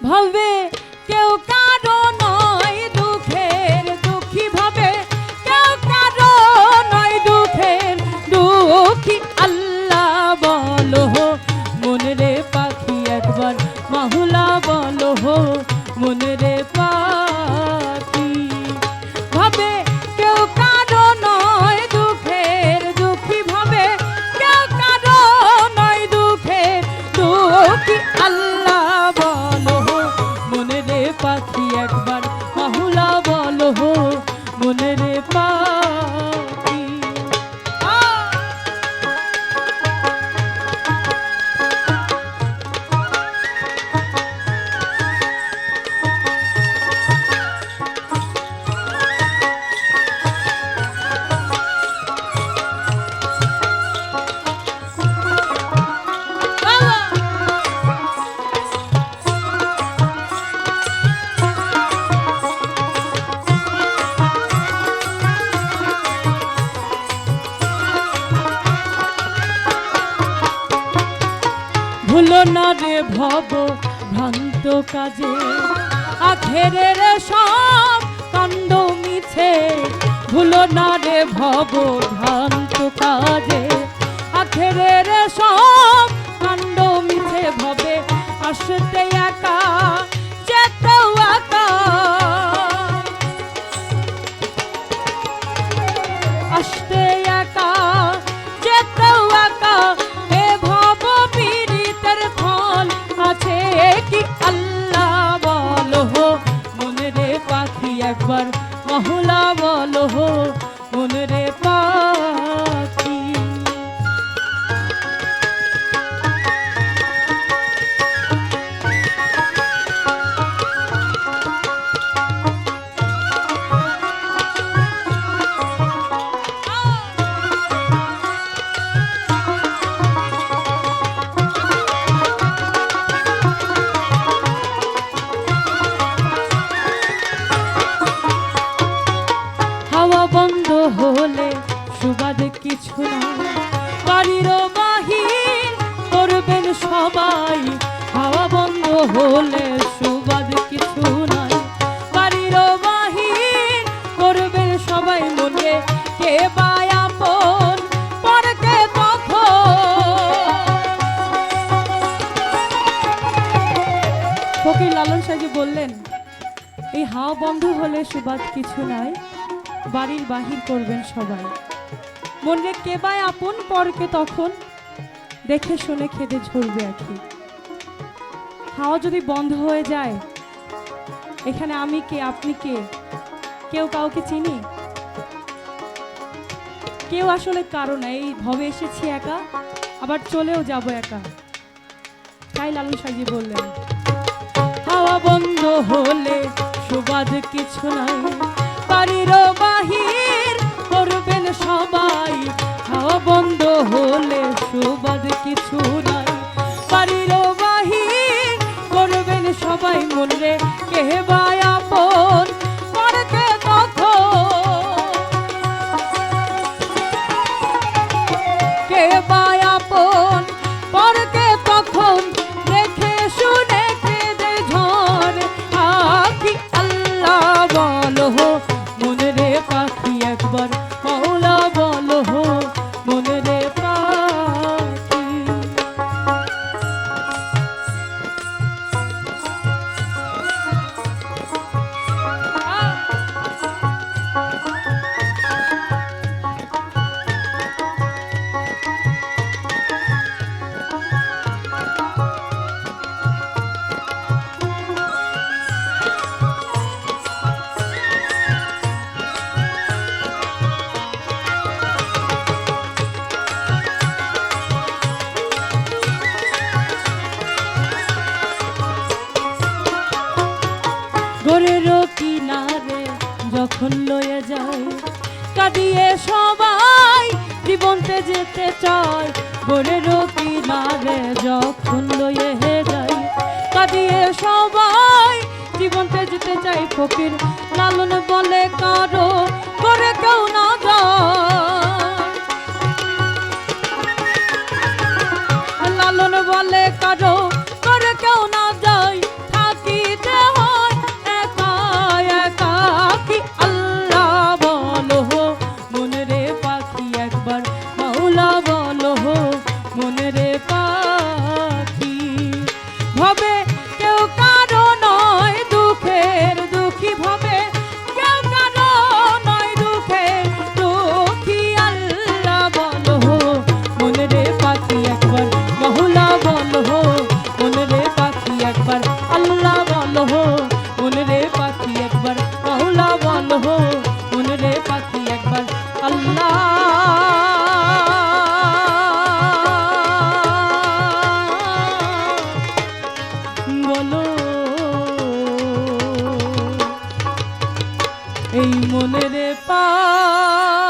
ভাবে কেউ কারও নয় দুঃখের, দুঃখী ভাবে কেউ কারও নয় দুঃখের, দুঃখী আল্লাহ বলো মনে রে পাখি একবার, মাহুলা বলো মনে রে বলো মনে না রে ভব ভ্রান্ত কাজে। আখেরের সব কাণ্ড মিছে ভুলো না রে ভব ভ্রান্ত কাজে। আখেরের সব কাণ্ড মিছে, ভবে আসতে একা মনে হলে সুবাদ কিছু নাই। বাড়ির বাহির করবেন সবাই মনে, কে ফকির বললেন, এই হাওয়া বন্ধ হলে সুবাদ কিছু নাই, বাড়ির বাহির করবেন সবাই। মনে, কে আপন পরকে তখন, দেখে শুনে খেতে ঝরবে আখি। হাওয়া যদি বন্ধ হয়ে যায়, এখানে আমি কে, আপনি কে? কেউ কাউকে চিনি? কেউ আসলে কারণ এই ভবে এসেছি একা, আবার চলেও যাব একা। তাই লালন সাজি বললেন, হাওয়া বন্ধ হলে সুবাদ কিছু নাই। বাড়ির বাহির করবেন সবাই, হাওয়া বন্ধ হলে সুবাদ কিছু মনে ঘরের কিনারে যখন লয়ে যায়, কাঁদিয়ে সবাই, জীবনতে যেতে চায়। ভোরের কিনারে যখন লয়ে যায়, কাঁদিয়ে সবাই, জীবনতে যেতে চাই ফকির লালন বলে, কারও করে Robert! মনের পা